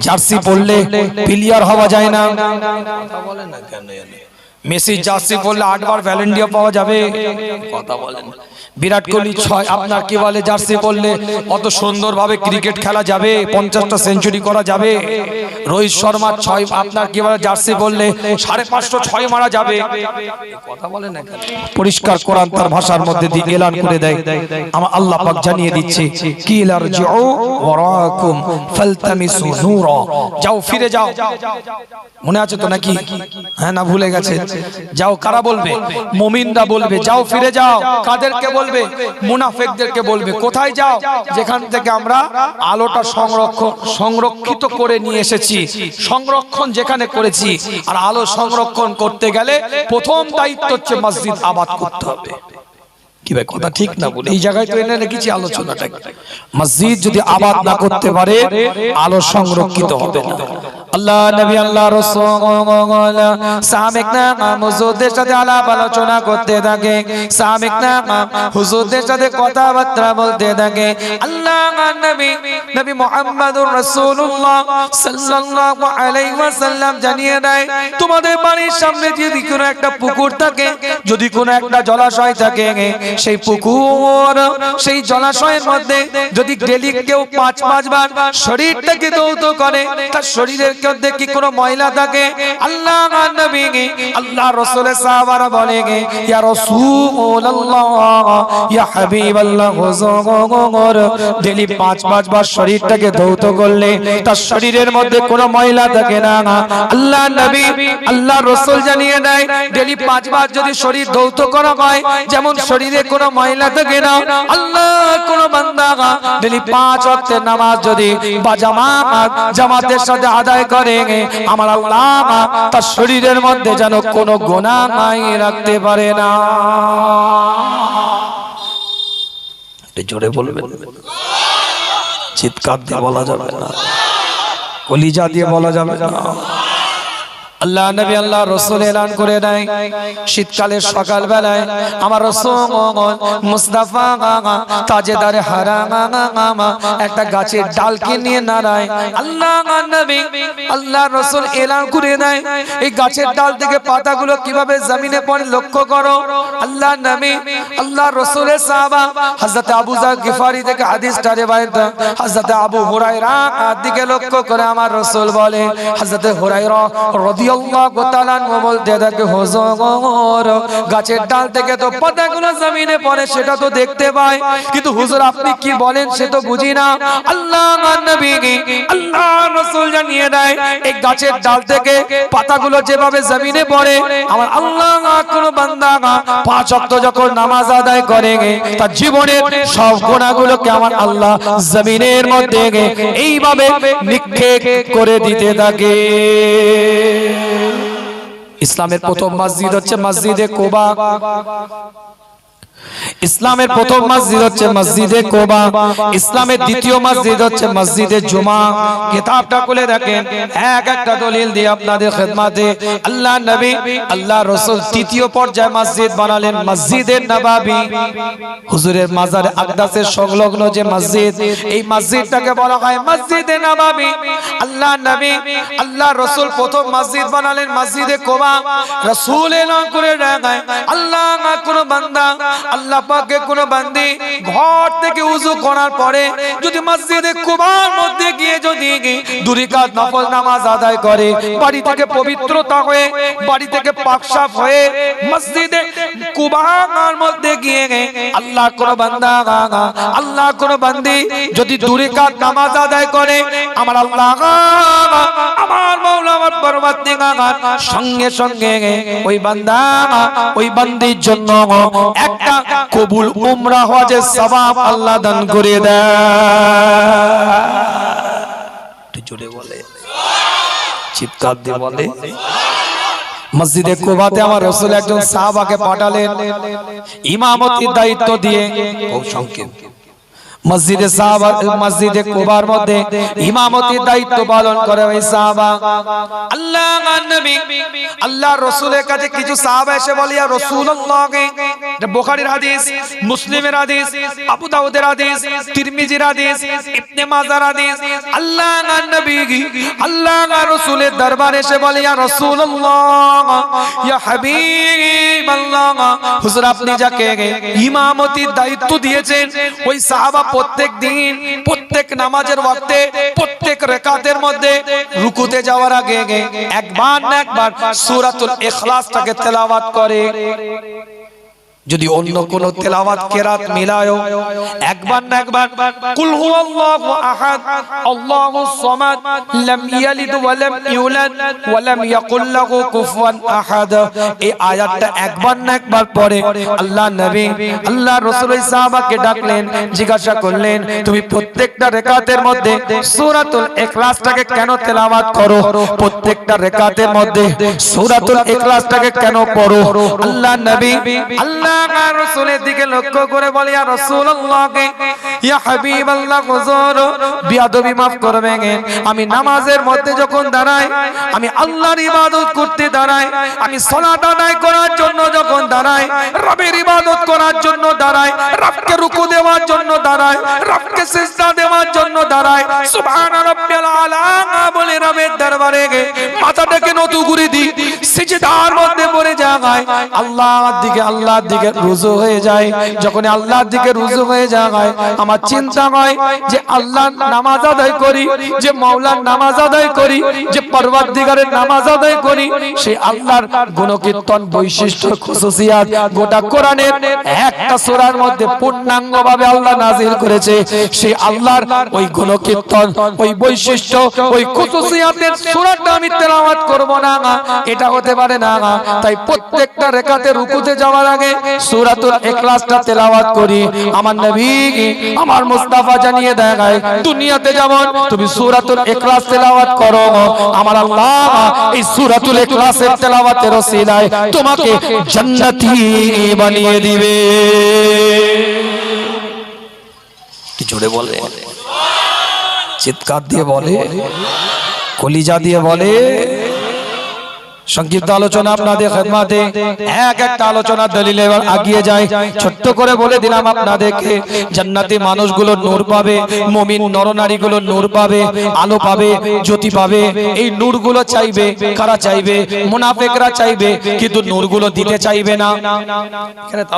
Jersey পড়লে player হওয়া যায় না। বলে না কেন মেসি জার্সি পরলে আটবার ভ্যালেন্ডিয়া পাওয়া যাবে। কথা বলেন। বিরাট কোহলি ছয় আপনার কি বলে জার্সি পরলে? অত সুন্দরভাবে ক্রিকেট খেলা যাবে পঞ্চাশটা সেঞ্চুরি করা যাবে। রোহিত শর্মা ছয় আপনার কি বলে জার্সি পরলে সাড়ে পাঁচশো ছয় মারা যাবে। কথা বলে না কেন? পরিষ্কার কোরআন তার ভাষার মধ্যে দিয়ে এলান করে দেয়। আমার আল্লাহ পাক জানিয়ে দিচ্ছে কি লারজিউ ওয়ারাকুম ফালতামিসু নূরা। যাও ফিরে যাও। মনে আছে তো নাকি হ্যাঁ না ভুলে গেছে যাও কারা বলবে? মুমিনরা বলবে যাও ফিরে যাও কাদেরকে বলবে? মুনাফিকদেরকে বলবে কোথায় যাও? যেখান থেকে আমরা আলোটা সংরক্ষণ সংরক্ষিত করে নিয়ে এসেছি। সংরক্ষণ যেখানে করেছি। আর আলো সংরক্ষণ করতে গেলে প্রথম দায়িত্ব হচ্ছে মসজিদ আবাদ করতে হবে। কি ভাই কথা ঠিক না বলে? এই জায়গায় তো এনে রেখেছি আলোচনাটা মসজিদ যদি আবাদ না করতে পারে আলো সংরক্ষিত হবে না। আল্লাহ, নবী আল্লাহ রাসূল সামিক না হুজুরদের সাথে আলাপ আলোচনা করতে থাকে। সামিক না হুজুরদের সাথে কথাবার্তা বলতে থাকে। আল্লাহ, নবী নবী মুহাম্মদুর রাসূলুল্লাহ সাল্লাল্লাহু আলাইহি ওয়াসাল্লাম জানিয়ে দেয়, তোমাদের বাড়ির সামনে যদি কোনো একটা পুকুর থাকে, যদি কোনো একটা জলাশয় থাকে, সেই পুকুর, সেই জলাশয়ের মধ্যে যদি কেউ পাঁচ পাঁচবার শরীরটাকে দৌত করে, তার শরীরের কি থাকে, আল্লাহ আল্লাহ রসুলের বলে গে শরীরটাকে দৌত করলে তার শরীরের মধ্যে থাকে না আল্লাহ নবী, আল্লাহ রসুল জানিয়ে দেয়, ডেলি যদি শরীর দৌত করা হয়, যেমন শরীরে কোনো ময়লা থাকে না, আল্লাহ কোন বান্দা, ডেলি পাঁচ ওয়াক্তের নামাজ যদি বা জামাত, জামাতের সাথে আদায় আমার আল্লাহ তার শরীরের মধ্যে যেন কোনো গোনা নাই রাখতে পারে না। জোরে বলবেন। চিৎকার দিয়ে বলা যাবে না। কলিজা দিয়ে বলা যাবে না। আল্লাহ নবী আল্লাহ রসুল এলান করে দেয়। শীতকালের সকাল বেলায় আমার রসুল মুস্তাফা তাজেদারে হারা একটা গাছের ডালকে নিয়ে নাড়ায়। আল্লাহ নবী আল্লাহ রসুল এলান করে দেয়। এই গাছের ডাল থেকে পাতাগুলো কীভাবে জমিনে পড়ে লক্ষ্য করো। আল্লাহ নবী আল্লাহ রসুলের সাহাবা হযরত আবু জার গিফারি থেকে হাদিসটা রিওয়ায়াত হযরত আবু হুরায়রা দিকে লক্ষ্য করে আমার রসুল বলে, হযরত হুরায়রা গাছের ডাল থেকে তো পাতাগুলো জমিনে পড়ে, সেটা তো দেখতে পাই। কিন্তু হুজুর, আপনি কি বলেন সে তো বুঝি না। আল্লাহ আল্লাহ রাসূল জানিয়ে দেয়, এই গাছের ডাল থেকে পাতাগুলো যেভাবে জমিনে পড়ে, আমার আল্লাহ কোন বান্দা পাঁচ নামাজ আদায় করে তার জীবনের সব আল্লাহ জমিনের মধ্যে এইভাবে নিক্ষেপ করে দিতে থাকে। ইসলামের প্রথম মসজিদ হচ্ছে মসজিদে কোবা। ইসলামের প্রথম মসজিদ হচ্ছে মসজিদে কোবা। ইসলামের দ্বিতীয় মসজিদ হচ্ছে মসজিদে জুমা। কিতাবটা খুলে দেখেন। এক একটা দলিল দিয়ে আপনাদের খেদমাতে। আল্লাহ নবী আল্লাহ রসুল তৃতীয় পর্যায়ে মসজিদ বানালেন। মসজিদে নবাবী। হুজুরের মাজারে আকদাসের সংলগ্ন যে মসজিদ এই মসজিদটাকে বলা হয় মসজিদে নবাবি। আল্লাহ নবী আল্লাহ রসুল প্রথম মসজিদ বানালেন মসজিদে কোবা। রসুল এলান করে আল্লাহ কোন বান্দা আল্লাহ পাকে কোন বান্দি ঘর থেকে উজু করার পরে যদি মসজিদে কুবার মধ্যে গিয়ে যদি দুই রাকাত নফল নামাজ আদায় করে, বাড়ি থেকে পবিত্রতা হয়ে, বাড়ি থেকে পাক সাফ হয়ে মসজিদে কুবার মধ্যে গিয়ে আল্লাহ কোন বান্দা, আল্লাহ কোন বান্দি যদি দুই রাকাত নামাজ আদায় করে, আমার আল্লাহ, আমার মাওলা আমার পরমাত্মা সঙ্গে সঙ্গে ওই বান্দা, ওই বান্দির জন্য একটা কবুল উমরা হজের সবাব আল্লাহ দান করে দেয়। জোরে বলে। চিৎকার দিয়ে বলে। মসজিদে কোবাতে আমার রসুল একজন সাহাবাকে পাঠালেন। ইমামতির দায়িত্ব দিয়ে। খুব সংক্ষেপ। মসজিদে সাহাবা, মসজিদে কোবার মধ্যে ইমামতির দায়িত্ব পালন করে ওই সাহাবা। আল্লাহ নবী রাসূলের কাছে কিছু সাহাবা এসে বলে, ইয়া রাসূলুল্লাহ, এটা বোখারির হাদিস, মুসলিমের হাদিস, আবু দাউদের হাদিস, তিরমিজির হাদিস, ইবনে হাদিস। আল্লাহ নবী, আল্লাহ রাসূলের দরবারে এসে ইয়া রাসূলুল্লাহ, ইয়া হুজুর আপনি যাকে ইমামতির দায়িত্ব দিয়েছেন, ওই সাহাবা প্রত্যেক দিন, প্রত্যেক নামাজের ওয়াক্তে, প্রত্যেক রেকাতের মধ্যে রুকুতে যাওয়ার আগে একবার না একবার সূরাতুল ইখলাসটাকে তেলাওয়াত করে। যদি অন্য কোন তেলাওয়াত কেরাত মিলায়ো একবার না একবার, কুল হুয়াল্লাহু আহাদ আল্লাহুস সামাদ, লাম ইয়ালিদ ওয়া লাম ইউলাদ ওয়া লাম ইয়াকুল লাহু কুফুয়ান আহাদ। এই আয়াতটা একবার না একবার পড়ে আল্লাহ নবী, আল্লাহ রাসূল সাহাবাকে ডাকলেন, জিজ্ঞাসা করলেন, তুমি প্রত্যেকটা রাকাতের মধ্যে সূরাতুল ইখলাসটাকে কেন তেলাওয়াত করো? প্রত্যেকটা রাকাতের মধ্যে সূরাতুল ইখলাসটাকে কেন পড়ো? আল্লাহ নবী, আল্লাহ আমি নামাজের মধ্যে যখন দাঁড়াই, আমি আল্লাহর ইবাদত করতে দাঁড়াই, আমি সালাত আদায় করার জন্য যখন দাঁড়াই, রবের ইবাদত করার জন্য দাঁড়াই, রবকে রুকু দেওয়ার জন্য দাঁড়াই, রবকে সিজদা দেওয়ার জন্য দাঁড়াই আলা বলে, রবের দরবারে আল্লাহর দিকে আল্লাহর দিকে রুজু হয়ে যায় যখন আল্লাহর দিকে রুজু হয়ে যায়, আমার চিন্তা হয় যে আল্লাহ নামাজ আদায় করি, যে মাওলার নামাজ আদায় করি, যে পরওয়ারদিগারের নামাজ আদায় করি, সেই আল্লাহর গুণকীর্তন বৈশিষ্ট্য খুশুসিয়াত গোটা কোরআনের একটা সূরার মধ্যে পূর্ণাঙ্গভাবে আল্লাহ নাজিল করেছে। সেই আল্লাহর ওই গুণকীর্তন, ওই বৈশিষ্ট্য, ওই খুশুসিয়াতের সূরাটা আমি তেলাওয়াত করব না, এটা হতে পারে না। তাই প্রত্যেকটা রেখাতে রুকুতে যাওয়ার আগে সূরাতুল ইখলাসটা তেলাওয়াত করি। আমার নবী আমার মুস্তাফা জানিয়ে দেয় দুনিয়াতে যেমন তুমি সূরাতুল ইখলাস তেলাওয়াত করো, আমার আল্লাহ এই সূরাতুল ইখলাসের তেলাওয়াতের ওসিলায় তোমাকে জান্নাতি বানিয়ে দিবে। কি জোরে বলে? চিৎকার দিয়ে বলে, কলিজা দিয়ে বলে সংক্ষিপ্ত আলোচনা আপনাদের খেদমাতে, এক একটা আলোচনার দলিল এবার আগিয়ে যায়। ছোট্ট করে বলে দিলাম আপনাদেরকে, জান্নাতি মানুষগুলো নূর পাবে, মুমিন নরনারীগুলো নূর পাবে, আলো পাবে, জ্যোতি পাবে, এই নূরগুলো চাইবে, কারা চাইবে? মুনাফিকরা চাইবে, কিন্তু নূরগুলো দিতে চাইবে না।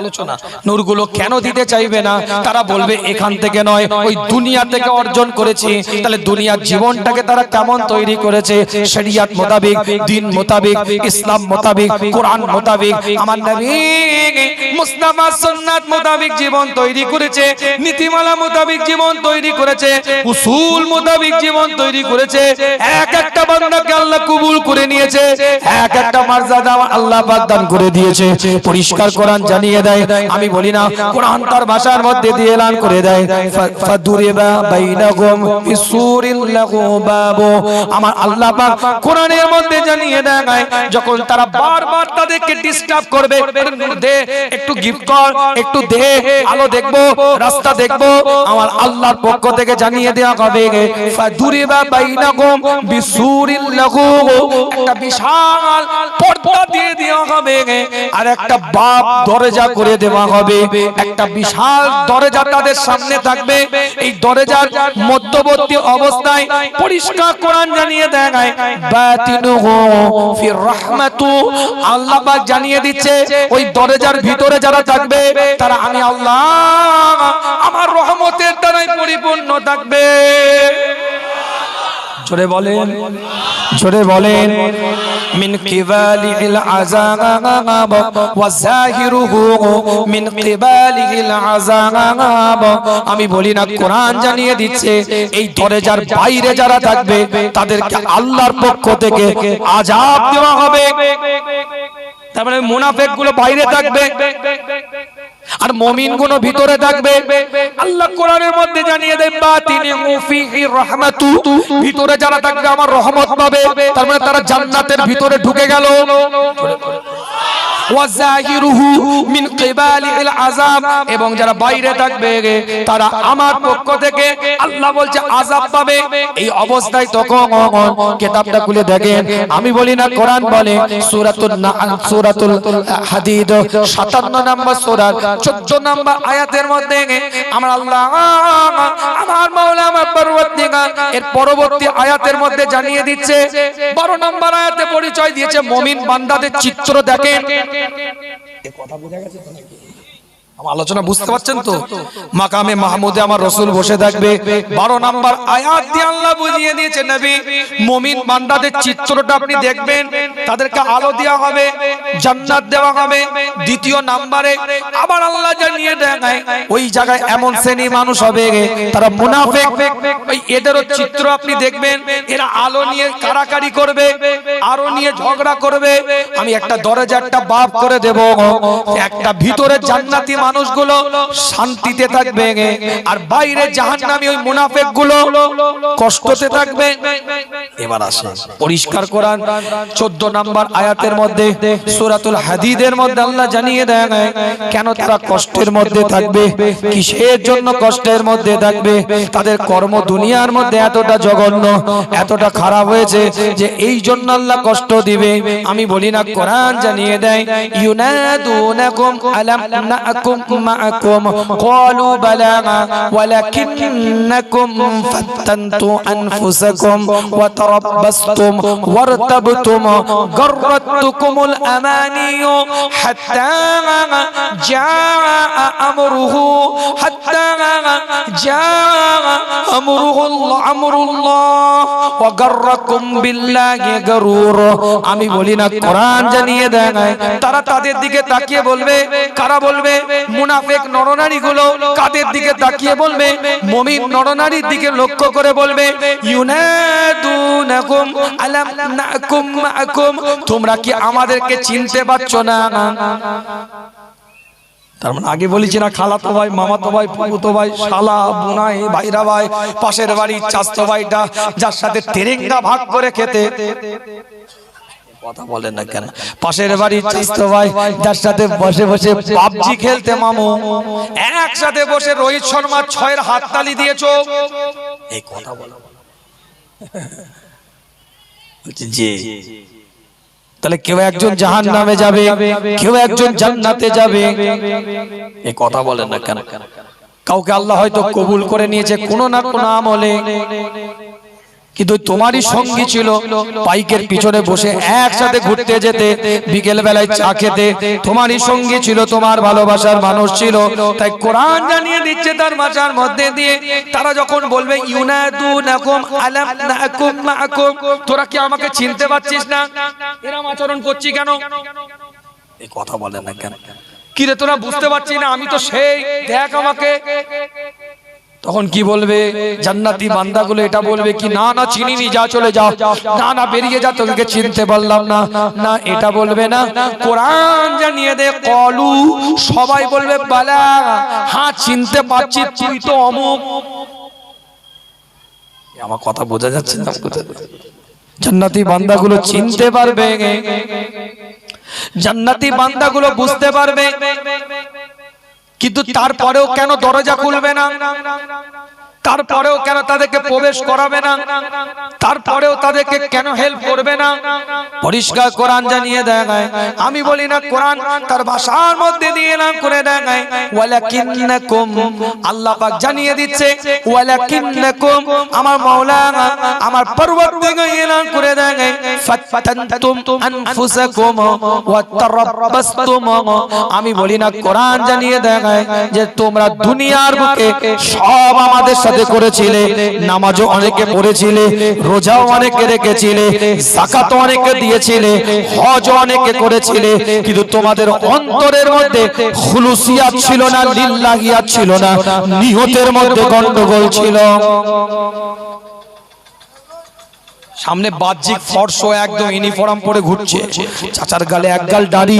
আলোচনা, নূরগুলো কেন দিতে চাইবে না? তারা বলবে, এখান থেকে নয়, ওই দুনিয়া থেকে অর্জন করেছি। তাহলে দুনিয়ার জীবনটাকে তারা কেমন তৈরি করেছে? শরিয়াত মোতাবেক, দিন মোতাবেক ইসলাম মোতাবেক, কোরআন মোতাবেক, আমার নবী মুস্তাফা সুন্নাত মোতাবেক জীবন তৈরি করেছে, নীতিমালা মোতাবেক জীবন তৈরি করেছে, উসুল মোতাবেক জীবন তৈরি করেছে, এক একটা বান্দাকে আল্লাহ কবুল করে নিয়েছে, এক একটা মর্যাদা আল্লাহ পাক করে দিয়েছে। পরিষ্কার কোরআন জানিয়ে দেয়, আমি বলি না, কোরআন তার ভাষার মধ্যে দিয়ে এলান করে দেয় ফাদুরিবা বাইনাহুম বিসুরিন লাহু বাবু। আমার আল্লাহ পাক কোরআনের মধ্যে জানিয়ে দেয় যখন তারা বারবার তাদেরকে ডিস্টার্ব করবে দে একটু গিফট কর, একটু দে, আলো দেখব, রাস্তা দেখব, আমার আল্লাহর পক্ষ থেকে জানিয়ে দেওয়া হবে ফাদুরিবা বাইনাকুম বিসুরিন লাহু একটা বিশাল পর্দা দিয়ে দেওয়া হবে আর একটা বাপ দরজা করে দেওয়া হবে। একটা বিশাল দরজা তাদের সামনে থাকবে। এই দরজার মধ্যবর্তী অবস্থায় পরিষ্কার কোরআন জানিয়ে দেয় বাতিনুহু ফির রাহমাতু আল্লাহ পাক জানিয়ে দিচ্ছে, ওই দরজার ভিতরে যারা থাকবে, তারা আমি আল্লাহ, আমার রহমতের দ্বারাই পরিপূর্ণ থাকবে। জোরে বলেন জোরে বলেন। মিন قبال العذاب ওয়া من قبال العذاب আমি বলি না, কোরআন জানিয়ে দিচ্ছে, এই দরজার বাইরে যারা থাকবে, তাদেরকে আল্লাহর পক্ষ থেকে আযাব দেওয়া হবে। তারপরে মানে মুনাফিকগুলো বাইরে থাকবে। আর মমিনগুলো ভিতরে থাকবে। আল্লাহ কোরআনের মধ্যে জানিয়ে দেন মুফিহি রাহমাতু। ভিতরে যারা থাকবে, আমার রহমত পাবে। তার মানে তারা জান্নাতের ভিতরে ঢুকে গেল। মিন এবং যারা বাইরে থাকবে, তারা আমার পক্ষ থেকে আল্লাহ বলছে, আযাব পাবে। এই অবস্থায় তখন কিতাবটা খুলে দেখেন। আমি বলি না, কোরআন বলে। সূরাতুল সূরাতুল হাদিদ 57 নম্বর সূরার 14 নম্বর আয়াতের মধ্যে আমার আল্লাহ, আমার মাওলা, আমার পরবর্তীকার, এর পরবর্তী আয়াতের মধ্যে জানিয়ে দিচ্ছে 12 নম্বর আয়াতে পরিচয় দিয়েছে, মুমিন বান্দাদের চিত্র দেখেন। কথা বোঝা গেছে তো নাকি? আলোচনা বুঝতে পারছেন তো? মাকামে মাহমুদে আমার রসুল বসে থাকবে। বারো নাম্বার আয়াত দিয়ে আল্লাহ বুঝিয়ে দিয়েছে নবী মুমিন বান্দাদের চিত্রটা আপনি দেখবেন তাদেরকে আলো দেওয়া হবে জান্নাত দেওয়া হবে। দ্বিতীয় নাম্বারে আবার আল্লাহ জানিয়ে দেয় ওই জায়গায় এমন শ্রেণি মানুষ হবে তারা মুনাফিক। ওই এদেরও চিত্র আপনি দেখবেন এরা আলো নিয়ে কারাকারি করবে আরও নিয়ে ঝগড়া করবে। আমি একটা দরজা একটা বাপ করে দেব একটা ভিতরে জান্নাতি মানুষগুলো শান্তিতে থাকবে। আর বাইরে জাহান্নামী ওই মুনাফিকগুলো কষ্টতে থাকবে। এবার আসে পরিষ্কার কোরআন। 14 নাম্বার আয়াতের মধ্যে, সূরাতুল হাদিদের মধ্যে আল্লাহ জানিয়ে দেয় কেন তারা কষ্টের মধ্যে থাকবে? কিসের জন্য কষ্টের মধ্যে থাকবে? তাদের কর্ম দুনিয়ার মধ্যে এতটা জঘন্য, এতটা খারাপ হয়েছে যে এই জন্য আল্লাহ কষ্ট দিবে। আমি বলি না, কোরআন জানিয়ে দেয়, ইউনাদুনাকুম আলাম নাকুম মাআকুম ক্বালু বালা ওয়ালাকিন্নাকুম ফাত্তানতু আনফুসাকুম ওয়া তারাব্বাসতুম ওয়ারতাবতুম গররাতকুমুল আমানিয়ু হাত্তা জাআ আমরুহু হাত্তা জাআ আমরুহুল্লাহ আমরুল্লাহ ওয়া গাররাকুম বিল্লাহি গরুর আমি বলি না, কোরআন জানিয়ে দেয় তারা তাদের দিকে তাকিয়ে বলবে, কারা বলবে? মুনাফিক নরনারী গুলো কাদের দিকে তাকিয়ে বলবে? মুমিন নরনারীর দিকে লক্ষ্য করে বলবে তোমরা কি আমাদেরকে চিনতে পারছ না? তার মানে আগে বলেছি না, খালাতো ভাই, মামাতো ভাই, ফুফুতো ভাই, শালা, বোনাই, ভাইরা ভাই, পাশের বাড়ির চাস্তো ভাইটা, যার সাথে তেরেঙ্গা ভাগ করে খেতে। পাশের বাড়ির সাথে বসে বসে পাবজি খেলতে একসাথে বসে রোহিত ছয়ের জি। তাহলে কেউ একজন জাহান নামে যাবে, কেউ একজন জান্নাতে যাবে। এই কথা বলেন না কেন? কাউকে আল্লাহ হয়তো কবুল করে নিয়েছে কোনো না কোনো আমলে। কিন্তু তোমারই সঙ্গী ছিল বাইকের পিছনে বসে একসাথে ঘুরতে যেতে বিকেল বেলায় চা খেতে তোমারই সঙ্গী ছিল তোমার ভালোবাসার মানুষ ছিল। তাই কোরআন জানিয়ে দিচ্ছে তার মাচার মধ্যে দিয়ে তারা যখন বলবে ইউনাদুনাকুম আলাম নাকুম মাকুম তোরা কি আমাকে চিনতে পারছিস না? এরম আচরণ করছি কেন? এই কথা বলে না কেন? কি রে তোরা বুঝতে পারছিস না আমি তো সেই দেখ আমাকে। তখন কি বলবে? জান্নাতি বান্দাগুলো এটা বলবে কি, না না, চিনিনি, যা চলে যাও। না না, বেরিয়ে যা তোকে চিনতে পারলাম না। না, এটা বলবে না। কোরআন জানিয়ে দে, কলু, সবাই বলবে, বালা হ্যাঁ চিনতে পারছি, তুই তো অমুক। আমার কথা বোঝা যাচ্ছে না জান্নাতি বান্দাগুলো চিনতে পারবে। জান্নাতি বান্দাগুলো বুঝতে পারবে। কিন্তু তারপরেও কেন দরজা খুলবে না? তারপরেও কেন তাদেরকে প্রবেশ করাবে না? তারপরেও তাদেরকে কেন হেল্প করবে না? পরিষ্কার কোরআন জানিয়ে দেয় আমি বলি না, কোরআন তার ভাষার মধ্যে দিয়ে নাম করে আল্লাহ পাক জানিয়ে দিচ্ছে আমার মাওলানা, আমার করে আনফুসাকুম ওয়া আমি বলি না, কোরআন জানিয়ে দেয় যে তোমরা দুনিয়ার বুকে সব আমাদের সাথে করেছিলে, নামাজও অনেকে পড়েছিলে, রোজাও অনেকে রেখেছিলে জাকাতও অনেকে দিয়েছিলে, হজও অনেকে করেছিলে, কিন্তু তোমাদের অন্তরের মধ্যে খুলুসিয়াত ছিল না, লিল্লাহিয়াত ছিল না, নিহতের মধ্যে গন্ডগোল ছিল। সামনে বাহ্যিক ফর্স একদম ইউনিফর্ম পরে ঘুরছে। চাচার গালে এক গাল দাড়ি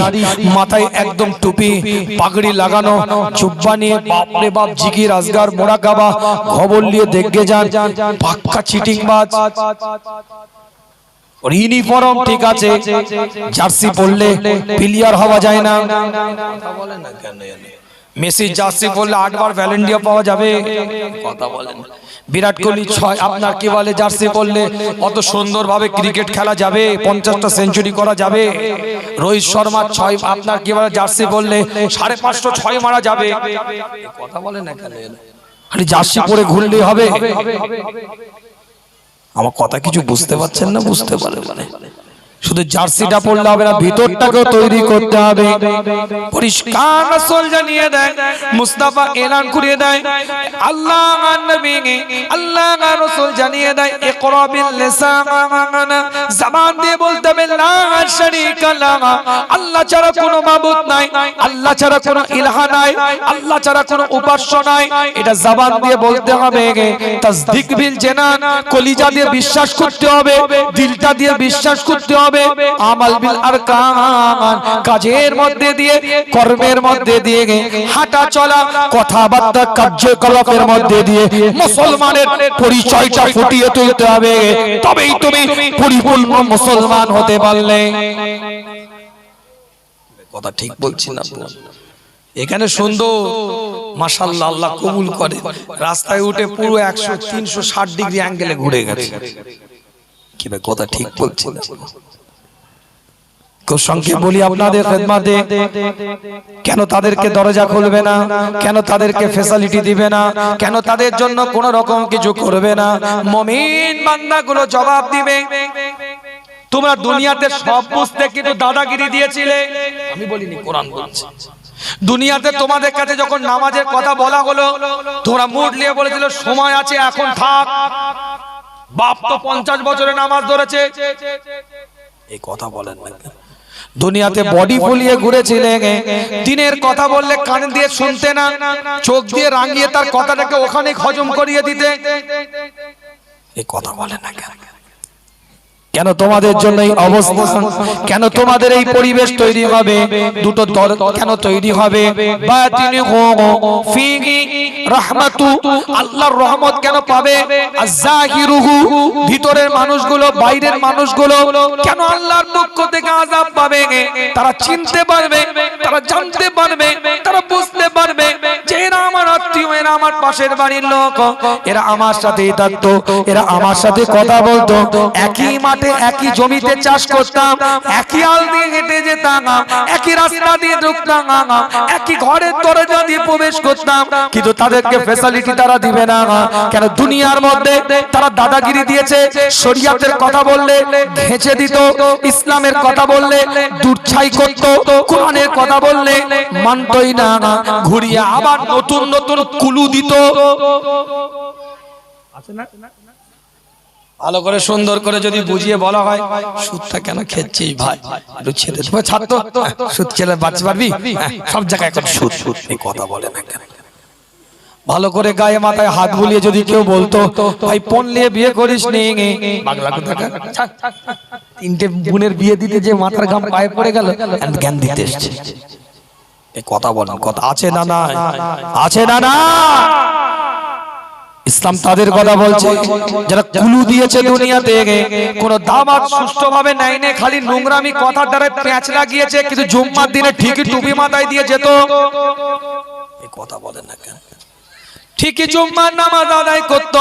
মাথায় একদম টুপি পাগড়ি লাগানো চুব্বা নিয়ে বাপরে বাপ জিগি রাজগার মোড়া গাবা খবর নিয়ে দেখে যান পাক্কা চিটিং বাজ ইউনিফর্ম ঠিক আছে জার্সি পরলে প্লেয়ার হওয়া যায় না। বলে না। কেন মেসি জার্সি পরলে আটবার ভ্যালেন্ডিয়া পাওয়া যাবে। কথা বলেন। বিরাট কোহলি ছয় আপনার কি বলে জার্সি পড়লে অত সুন্দরভাবে ক্রিকেট খেলা যাবে পঞ্চাশটা সেঞ্চুরি করা যাবে রোহিত শর্মা ছয় আপনার কি বলে জার্সি বললে সাড়ে পাঁচটা ছয় মারা যাবে কথা বলে না কেন খালি জার্সি পরে ঘুরলেই হবে আমার কথা কিছু বুঝতে পারছেন না বুঝতে পারে মানে শুধু জার্সিটা পড়লে হবে না ভিতরটাকেও তৈরি করতে হবে। পরিষ্কার রাসূল জানিয়ে দেয় মুস্তাফা এলান করিয়ে দেয়। আল্লাহ নবী আল্লাহ রাসূল জানিয়ে দেয় ইকরা বিল লিসান জবান দিয়ে বলতে হবে লা শারীকা লা আল্লাহ ছাড়া কোনো মাবুদ নাই আল্লাহ ছাড়া কোনো ইলাহা নাই আল্লাহ ছাড়া কোনো উপাস্য নাই। এটা জবান দিয়ে বলতে হবে তাসদিক বিল জানান কলিজা দিয়ে বিশ্বাস করতে হবে দিলটা দিয়ে বিশ্বাস করতে হবে আমাল বিল আরকান। কাজের মধ্যে দিয়ে, কর্মের মধ্যে দিয়ে, হাঁটা চলা, কথাবার্তা, কার্যকলাপের মধ্যে দিয়ে মুসলমানের পরিচয়টা ফুটিয়ে তুলতে হবে। তবেই তুমি পরিপূর্ণ মুসলমান হতে পারলে। কথা ঠিক বলছি না এখানে সুন্দর মাসাল্লাহ আল্লাহ কবুল করে। রাস্তায় উঠে পুরো একশো, তিনশো, ষাট ডিগ্রি অ্যাঙ্গেলে ঘুরে গেছে। কি ভাই কথা ঠিক বলছি না সঙ্গে বলি আপনাদের খেদমাতে কেন তাদেরকে দরজা খুলবে না? কেন তাদেরকে ফেসিলিটি দিবে না? কেন তাদের জন্য কোন রকম কিছু করবে না? মমিন বান্দাগুলো জবাব দিবে। তোমরা দুনিয়াতে সব বুঝতে কিন্তু দাদাগিরি দিয়েছিলে। আমি বলিনি কোরআন বলছে। দুনিয়াতে তোমাদের কাছে যখন নামাজের কথা বলা হলো তোমরা মুড নিয়ে বলেছিল সময় আছে এখন থাক। বাপ তো পঞ্চাশ বছরে নামাজ ধরেছে। এই কথা বলেন না? দুনিয়াতে বডি ফুলিয়ে ঘুরেছিলেন। দিনের কথা বললে কান দিয়ে শুনতে না চোখ দিয়ে রাঙিয়ে তার কথাটাকে ওখানে হজম করিয়ে দিতে। এই কথা বলে না কেন? কেন তোমাদের জন্য এই অবস্থা? কেন তোমাদের এই পরিবেশ তৈরি হবে? দুটো দল কেন তৈরি হবে? আল্লাহর রহমত কেন পাবে? ভিতরের মানুষগুলো বাইরের মানুষগুলো কেন আল্লাহর পক্ষ থেকে আযাব পাবে? তারা চিনতে পারবে তারা জানতে পারবে তারা বুঝতে পারবে যে এরা আমার আত্মীয় এরা আমার পাশের বাড়ির লোক এরা আমার সাথেই থাকতো এরা আমার সাথে কথা বলতো একই মাঠে একই জমিতে চাষ করতাম একই আল দিয়ে হেঁটে যেতাম একই রাস্তা দিয়ে ঢুকতাম একই ঘরের দরজা দিয়ে প্রবেশ করতাম কিন্তু তাদেরকে ফেসিলিটি তারা দিবে না কেন দুনিয়ার মধ্যে তারা দাদাগিরি দিয়েছে শরিয়াতের কথা বললে ঘেঁচে দিত ইসলামের কথা বললে দুর্ছাই করত কোরআনের কথা বললে মানতই না ঘুরিয়ে আবার নতুন নতুন কুলু দিত। ভালো করে সুন্দর করে যদি বুঝিয়ে বলা হয় সুদটা কেন খেচ্ছিস ভাই? একটু ছেড়ে দেবো তো। সুদ খেলে বাঁচতে পারবি? হ্যাঁ, সব জায়গায় এখন সুদ। সুদ এই কথা বলে না কেন? ভালো করে গায়ে মাথায় হাত বুলিয়ে যদি কেউ বলতো ভাই পণ নিয়ে বিয়ে করিস নি? বাংলা কথা তিনটে বোনের বিয়ে দিতে যে মাথার ঘাম পায়ে পড়ে গেল জ্ঞান দিতে এসছে। কথা বলেন কথা আছে না না আছে না না ইসলাম তাদের কথা বলছে। যারা কুলু দিয়েছে দুনিয়াতে কোন দামাত সুষ্ঠুভাবে নেয়নি খালি নোংরামি কথার দ্বারা প্যাঁচ লাগিয়েছে কিন্তু জুম্মার দিনে ঠিকই টুপি মাথায় দিয়ে যেত। এই কথা বলেন না কেন? ঠিকই জুম্মার নামাজ আদায় করত।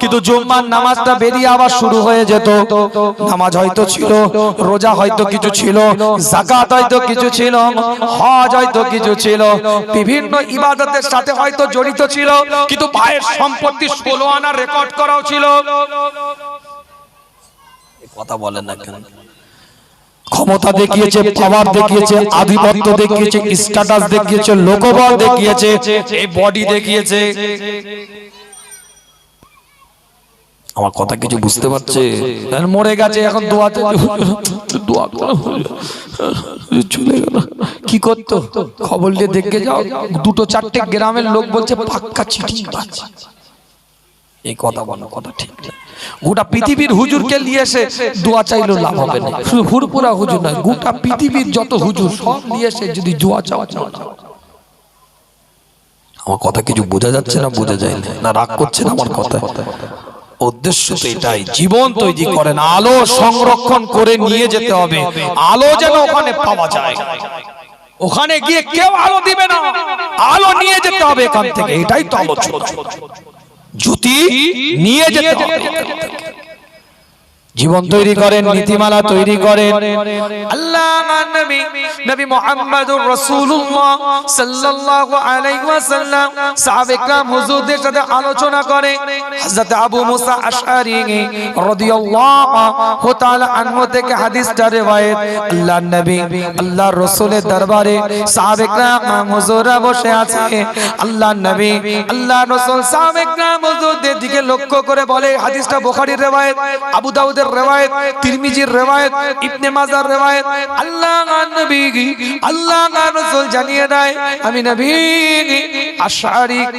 কিন্তু জুম্মার নামাজটা বেরিয়ে আবার শুরু হয়ে যেত। নামাজ হয়তো ছিল, রোজা হয়তো কিছু ছিল জাকাত হয়তো কিছু ছিল, হজ হয়তো কিছু ছিল, বিভিন্ন ইবাদতের সাথে হয়তো জড়িত ছিল, কিন্তু ভাইয়ের সম্পত্তি ষোলো আনা রেকর্ড করাও ছিল। কথা বলেন না কেন? ক্ষমতা দেখিয়েছে পাওয়ার দেখিয়েছে আধিপত্য দেখিয়েছে স্ট্যাটাস দেখিয়েছে লোকবল দেখিয়েছে এই বডি দেখিয়েছে। আমার কথা কিছু বুঝতে পারছে? মরে গেছে এখন দোয়াতে দোয়া করো চলে গেল। কি করতো? খবর নিয়ে দেখে যাও দুটো চারটে গ্রামের লোক বলছে পাক্কা চিঠি এই কথা বলো কথা ঠিক গোটা পৃথিবীর হুজুরকে নিয়ে এসে দোয়া চাইলেও লাভ হবে না। শুধু হুরপুরা হুজুর নয় গোটা পৃথিবীর যত হুজুর সব নিয়ে এসে যদি দোয়া চাওয়া চাওয়া আমার কথা কিছু বোঝা যাচ্ছে না বোঝা যায় না। না রাগ করছে না আমার কথা? উদ্দেশ্য তো এটাই জীবন তৈরি করেন আলো সংরক্ষণ করে নিয়ে যেতে হবে। আলো যেন ওখানে পাওয়া যায়। ওখানে গিয়ে কেউ আলো দিবে না। আলো নিয়ে যেতে হবে এখান থেকে। এটাই তো আলোচনা জ্যোতি নিয়ে যেতে হবে এখান থেকে। জীবন তৈরি করেন নীতিমালা তৈরি করেন আল্লাহ নবী নবী মুহাম্মদুর রাসূলুল্লাহ সাল্লাল্লাহু আলাইহি ওয়াসাল্লাম সাহাবে کرام হুজুরদের সাথে আলোচনা করে হযরত আবু মুসা আশআরী রাদিয়াল্লাহু তাআলা আনহু থেকে হাদিসটা রওয়ায়াত আল্লাহর নবী আল্লাহর রাসূলের দরবারে সাহাবে کرام হুজুররা বসে আছে আল্লাহর নবী আল্লাহর রাসূল সাহাবে کرام হুজুরদের দিকে লক্ষ্য করে বলে হাদিসটা বুখারীর রওয়ায়াত আবু দাউদের তিরমিজির ইবনে মাজার আল্লাহ নবী আল্লাহ রাসূল জানিয়ে দেয়, আমি নবী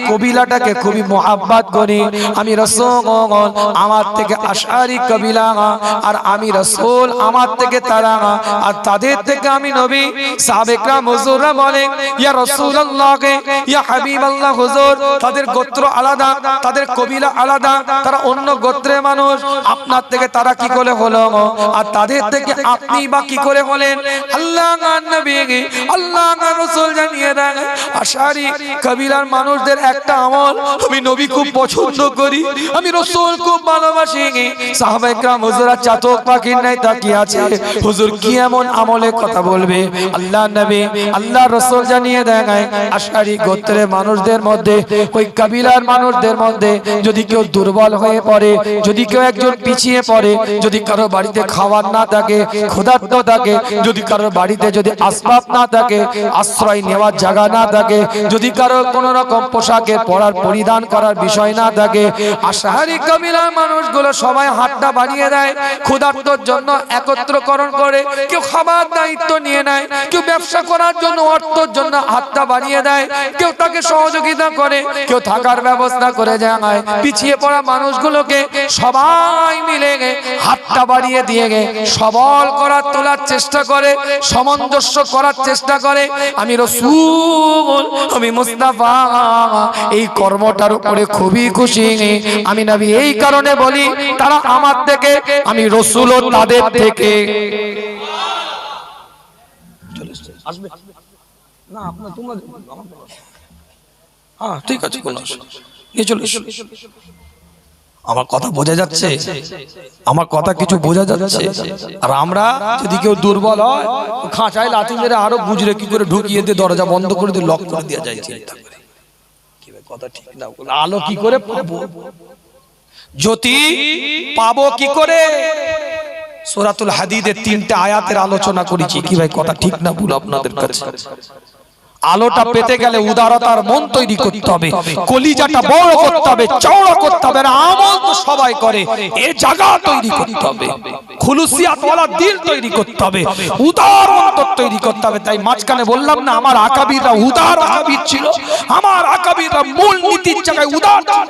কবিলাটাকে খুবই করি। আমি রাসূল আমার থেকে কবিলা আর আমি রাসূল আমার থেকে তারা আর তাদের থেকে আমি নবী। সাহাবেকরা হুজুররা বলে, ইয়া রাসূলুল্লাহ ইয়া হাবিবাল্লাহ হুজুর, তাদের গোত্র আলাদা, তাদের কবিলা আলাদা, তারা অন্য গোত্রের মানুষ। আপনার থেকে তারা কি করে হলো আর তাদের থেকে আপনি বা কি করে হলেন? আল্লাহ নবী আল্লাহ রসুল জানিয়ে দেন, আশারি কবিলার মানুষদের একটা আমল আমি নবী খুব পছন্দ করি, আমি রসুল খুব ভালোবাসি। সাহাবাইকরাম হুজুরা চাতক পাখির নাই তা কি আছে। হুজুর কি এমন আমলের কথা বলবে? আল্লাহ নবী, আল্লাহ রসুল জানিয়ে দেন, আশারি গোত্রের মানুষদের মধ্যে, ওই কবিলার মানুষদের মধ্যে যদি কেউ দুর্বল হয়ে পড়ে, যদি কেউ একজন পিছিয়ে পড়ে যদি কারও বাড়িতে খাবার না থাকে, ক্ষুধার্ত থাকে, যদি কারও বাড়িতে যদি আসবাব না থাকে, আশ্রয় নেওয়ার জায়গা না থাকে, যদি কারও কোন রকম পোশাকে পরার পরিধান করার বিষয় না থাকে, আশাহারি কবিলার মানুষগুলো সবাই হাতটা বাড়িয়ে দেয়, ক্ষুধার্তর জন্য একত্রকরণ করে, কেউ খাবার দায়িত্ব নিয়ে নেয়, কেউ ব্যবসা করার জন্য অর্থর জন্য হাতটা বাড়িয়ে দেয়, কেউ তাকে সহযোগিতা করে, কেউ থাকার ব্যবস্থা করে যায় পিছিয়ে পড়া মানুষগুলোকে সবাই মিলে গে হাতটা বাড়িয়ে দিয়ে গে। সবল করার তোলার চেষ্টা করে, সামঞ্জস্য করার চেষ্টা করে। আমি রসুল, আমি মুস্তাফা, এই কর্মটার উপরে খুবই খুশি। আমি নবী, এই কারণে বলি, তারা আমার থেকে, আমি রসুল তাদের থেকে। হ্যাঁ ঠিক আছে, কোনো নিয়ে চলে। আমার কথা বোঝা যাচ্ছে? আমার কথা কিছু বোঝা যাচ্ছে? আর আমরা যদি কেউ দুর্বল হয় খাঁচায় লাঠি মেরে আরও গুজরে কি করে ঢুকিয়ে দিয়ে দরজা বন্ধ করে দিয়ে লক করে দেওয়া যায় চিন্তা করে। কথা ঠিক না, আলো কি করে পাবো? জ্যোতি পাবো কি করে? সোরাতুল হাদিদের তিনটা আয়াতের আলোচনা করেছি। কি ভাই, কথা ঠিক না, ভুল আপনাদের কাছে? আলোটা পেতে গেলে উদারতার মন তৈরি করতে হবে কলিজাটা বড় করতে হবে চওড়া করতে হবে আমল তো সবাই করে এ জায়গা তৈরি করতে হবে খুলুসিয়াত ওয়ালা দিল তৈরি করতে হবে উদার অন্তর তৈরি করতে হবে তাই মাঝখানে বললাম না আমার আকাবিররা উদার আকাবির ছিল আমার আকাবিররা মূল নীতির জায়গায় উদার ছিল।